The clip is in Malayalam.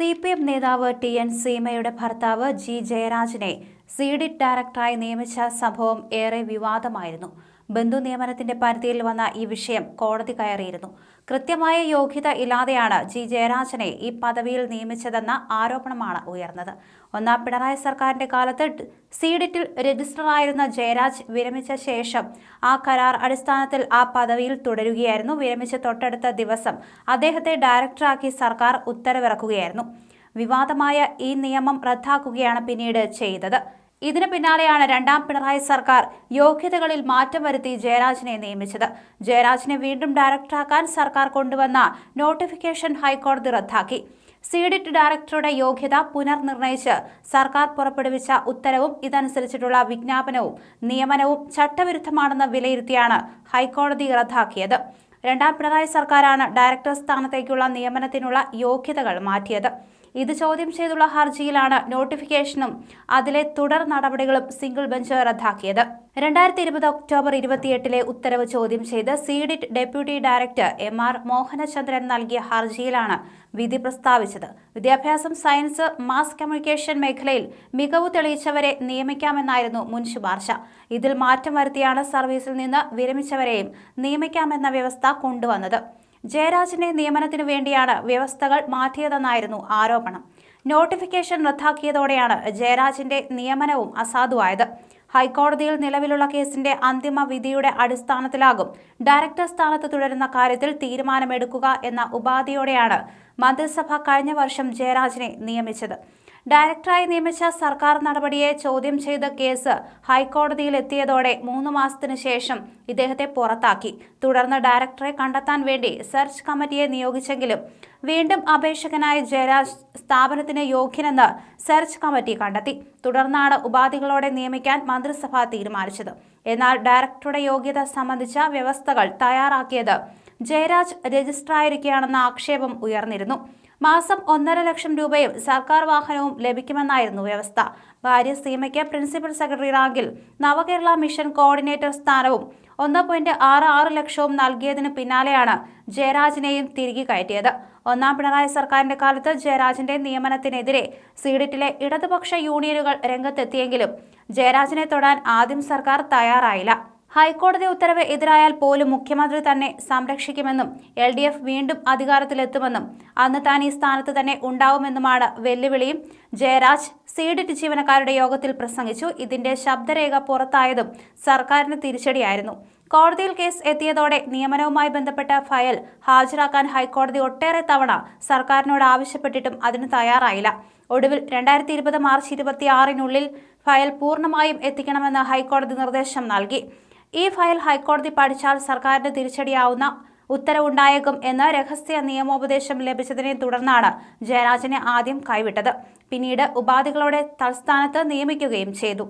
സി പി എം നേതാവ് ടി എൻ സീമയുടെ ഭർത്താവ് ജി ജയരാജിനെ സി ഡി ഡയറക്ടറായി നിയമിച്ച സംഭവം ഏറെ വിവാദമായിരുന്നു. ബന്ധു നിയമനത്തിന്റെ പരിധിയിൽ വന്ന ഈ വിഷയം കോടതി കയറിയിരുന്നു. കൃത്യമായ യോഗ്യത ഇല്ലാതെയാണ് ജി. ജയരാജനെ ഈ പദവിയിൽ നിയമിച്ചതെന്ന ആരോപണമാണ് ഉയർന്നത്. ഒന്നാം പിണറായി സർക്കാരിന്റെ കാലത്ത് സീഡിറ്റിൽ രജിസ്റ്ററായിരുന്ന ജയരാജ് വിരമിച്ച ശേഷം ആ കരാർ അടിസ്ഥാനത്തിൽ ആ പദവിയിൽ തുടരുകയായിരുന്നു. വിരമിച്ച തൊട്ടടുത്ത ദിവസം അദ്ദേഹത്തെ ഡയറക്ടറാക്കി സർക്കാർ ഉത്തരവിറക്കുകയായിരുന്നു. വിവാദമായ ഈ നിയമം റദ്ദാക്കുകയാണ് പിന്നീട് ചെയ്തത്. ഇതിന് പിന്നാലെയാണ് രണ്ടാം പിണറായി സർക്കാർ യോഗ്യതകളിൽ മാറ്റം വരുത്തി ജയരാജിനെ നിയമിച്ചത്. ജയരാജിനെ വീണ്ടും ഡയറക്ടറാക്കാൻ സർക്കാർ കൊണ്ടുവന്ന നോട്ടിഫിക്കേഷൻ ഹൈക്കോടതി റദ്ദാക്കി. സീഡിറ്റ് ഡയറക്ടറുടെ യോഗ്യത പുനർനിർണയിച്ച് സർക്കാർ പുറപ്പെടുവിച്ച ഉത്തരവും ഇതനുസരിച്ചിട്ടുള്ള വിജ്ഞാപനവും നിയമനവും ചട്ടവിരുദ്ധമാണെന്ന് വിലയിരുത്തിയാണ് ഹൈക്കോടതി റദ്ദാക്കിയത്. രണ്ടാം പിണറായി സർക്കാരാണ് ഡയറക്ടർ സ്ഥാനത്തേക്കുള്ള നിയമനത്തിനുള്ള യോഗ്യതകൾ മാറ്റിയത്. ഇത് ചോദ്യം ചെയ്തുള്ള ഹർജിയിലാണ് നോട്ടിഫിക്കേഷനും അതിലെ തുടർ നടപടികളും സിംഗിൾ ബെഞ്ച് റദ്ദാക്കിയത്. രണ്ടായിരത്തി ഇരുപത് ഒക്ടോബർ ഇരുപത്തിയെട്ടിലെ ഉത്തരവ് ചോദ്യം ചെയ്ത് CDIT deputy director M R Mohanachandran നൽകിയ ഹർജിയിലാണ് വിധി പ്രസ്താവിച്ചത്. വിദ്യാഭ്യാസം സയൻസ് മാസ് കമ്മ്യൂണിക്കേഷൻ മേഖലയിൽ മികവ് തെളിയിച്ചവരെ നിയമിക്കാമെന്നായിരുന്നു മുൻ ശുപാർശ. ഇതിൽ മാറ്റം വരുത്തിയാണ് സർവീസിൽ നിന്ന് വിരമിച്ചവരെയും നിയമിക്കാമെന്ന വ്യവസ്ഥ കൊണ്ടുവന്നത്. ജയരാജന്റെ നിയമനത്തിനു വേണ്ടിയാണ് വ്യവസ്ഥകൾ മാറ്റിയതെന്നായിരുന്നു ആരോപണം. നോട്ടിഫിക്കേഷൻ റദ്ദാക്കിയതോടെയാണ് ജയരാജന്റെ നിയമനവും അസാധുവായത്. ഹൈക്കോടതിയിൽ നിലവിലുള്ള കേസിന്റെ അന്തിമ വിധിയുടെ അടിസ്ഥാനത്തിലാകും ഡയറക്ടർ സ്ഥാനത്ത് തുടരുന്ന കാര്യത്തിൽ തീരുമാനമെടുക്കുക എന്ന ഉപാധിയോടെയാണ് മന്ത്രിസഭ കഴിഞ്ഞ വർഷം ജയരാജിനെ നിയമിച്ചത്. ഡയറക്ടറായി നിയമിച്ച സർക്കാർ നടപടിയെ ചോദ്യം ചെയ്ത കേസ് ഹൈക്കോടതിയിൽ എത്തിയതോടെ മൂന്ന് മാസത്തിനു ശേഷം ഇദ്ദേഹത്തെ പുറത്താക്കി. തുടർന്ന് ഡയറക്ടറെ കണ്ടെത്താൻ വേണ്ടി സെർച്ച് കമ്മിറ്റിയെ നിയോഗിച്ചെങ്കിലും വീണ്ടും അപേക്ഷകനായ ജയരാജ് സ്ഥാപനത്തിന് യോഗ്യനെന്ന് സെർച്ച് കമ്മിറ്റി കണ്ടെത്തി. തുടർന്നാണ് ഉപാധികളോടെ നിയമിക്കാൻ മന്ത്രിസഭ തീരുമാനിച്ചത്. എന്നാൽ ഡയറക്ടറുടെ യോഗ്യത സംബന്ധിച്ച വ്യവസ്ഥകൾ തയ്യാറാക്കിയത് ജയരാജ് രജിസ്റ്ററായിരിക്കുകയാണെന്ന ആക്ഷേപം ഉയർന്നിരുന്നു. മാസം ഒന്നര ലക്ഷം രൂപയും സർക്കാർ വാഹനവും ലഭിക്കുമെന്നായിരുന്നു വ്യവസ്ഥ. ഭാര്യ സീമയ്ക്ക് പ്രിൻസിപ്പൽ സെക്രട്ടറി റാങ്കിൽ നവകേരള മിഷൻ കോർഡിനേറ്റർ സ്ഥാനവും ഒന്ന് പോയിന്റ് ആറ് ആറ് ലക്ഷവും നൽകിയതിന് പിന്നാലെയാണ് ജയരാജിനെയും തിരികെ കയറ്റിയത്. ഒന്നാം പിണറായി സർക്കാരിന്റെ കാലത്ത് ജയരാജിന്റെ നിയമനത്തിനെതിരെ സീഡിറ്റിലെ ഇടതുപക്ഷ യൂണിയനുകൾ രംഗത്തെത്തിയെങ്കിലും ജയരാജിനെ തൊടാൻ ആദ്യം സർക്കാർ തയ്യാറായില്ല. ഹൈക്കോടതി ഉത്തരവ് എതിരായാൽ പോലും മുഖ്യമന്ത്രി തന്നെ സംരക്ഷിക്കുമെന്നും എൽ ഡി എഫ് വീണ്ടും അധികാരത്തിലെത്തുമെന്നും അന്ന് താൻ ഈ സ്ഥാനത്ത് തന്നെ ഉണ്ടാവുമെന്നുമാണ് വെല്ലുവിളിയും. ജയരാജ് സീഡിറ്റ് ജീവനക്കാരുടെ യോഗത്തിൽ പ്രസംഗിച്ചു. ഇതിന്റെ ശബ്ദരേഖ പുറത്തായതും സർക്കാരിന് തിരിച്ചടിയായിരുന്നു. കോടതിയിൽ കേസ് എത്തിയതോടെ നിയമനവുമായി ബന്ധപ്പെട്ട ഫയൽ ഹാജരാക്കാൻ ഹൈക്കോടതി ഒട്ടേറെ തവണ സർക്കാരിനോട് ആവശ്യപ്പെട്ടിട്ടും അതിന് തയ്യാറായില്ല. ഒടുവിൽ രണ്ടായിരത്തി ഇരുപത് മാർച്ച് ഇരുപത്തിയാറിനുള്ളിൽ ഫയൽ പൂർണമായും എത്തിക്കണമെന്ന് ഹൈക്കോടതി നിർദ്ദേശം നൽകി. ഈ ഫയൽ ഹൈക്കോടതി പഠിച്ചാൽ സർക്കാരിന് തിരിച്ചടിയാവുന്ന ഉത്തരവുണ്ടായേക്കും എന്ന രഹസ്യ നിയമോപദേശം ലഭിച്ചതിനെ തുടർന്നാണ് ജയരാജനെ ആദ്യം കൈവിട്ടത്. പിന്നീട് ഉപാധികളോടെ തൽസ്ഥാനത്ത് നിയമിക്കുകയും ചെയ്തു.